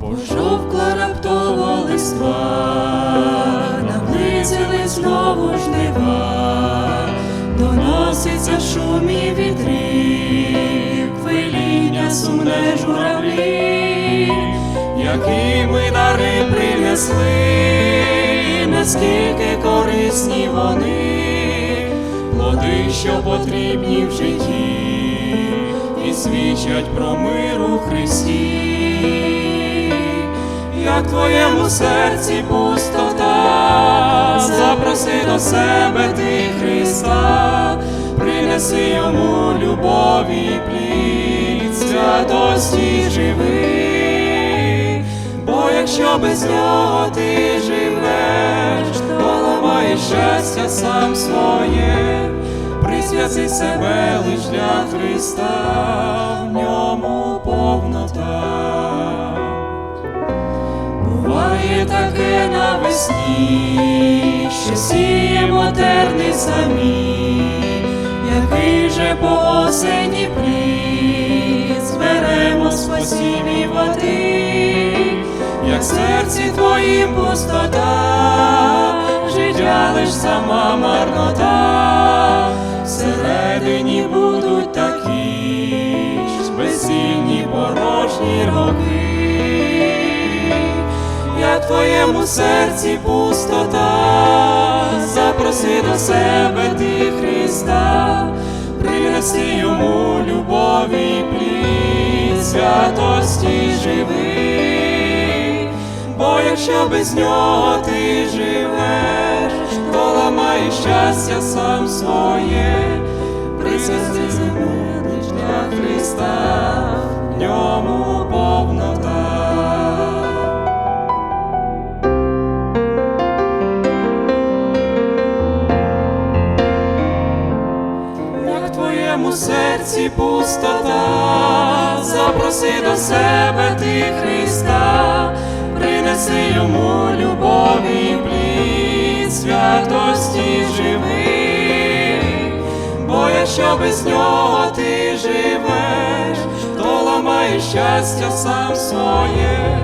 Bonjour. Раптово наблизили знову жнива, доноситься шум і вітрів, хвиління сумне журавлі, які ми дари принесли, наскільки корисні вони, плоди, що потрібні в житті, і свідчать про мир у Христі в твоєму серці пустота, запроси до себе ти Христа, принеси йому любові плід, святості живи, бо якщо без нього ти живеш, то ламаєш щастя сам своє, присвяти себе лиш для Христа, в ньому повнота. Таке навесні, що сіємо терни самі, який же по осені плід зберемо спасіві води, як серці твоїм пустота, життя лиш сама марнота, всередині будуть такі ж безцільні порожні роки твоєму серці пустота, запроси до себе ти Христа, принеси йому любові плід, святості живи, бо якщо без нього ти живеш, то ламаєш щастя сам своє, твоєму серці пустота, запроси до себе ти Христа, принеси йому любові плід, святості живи, бо якщо без нього ти живеш, то ламаєш щастя сам своє,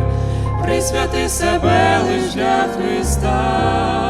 присвяти себе лиш для Христа.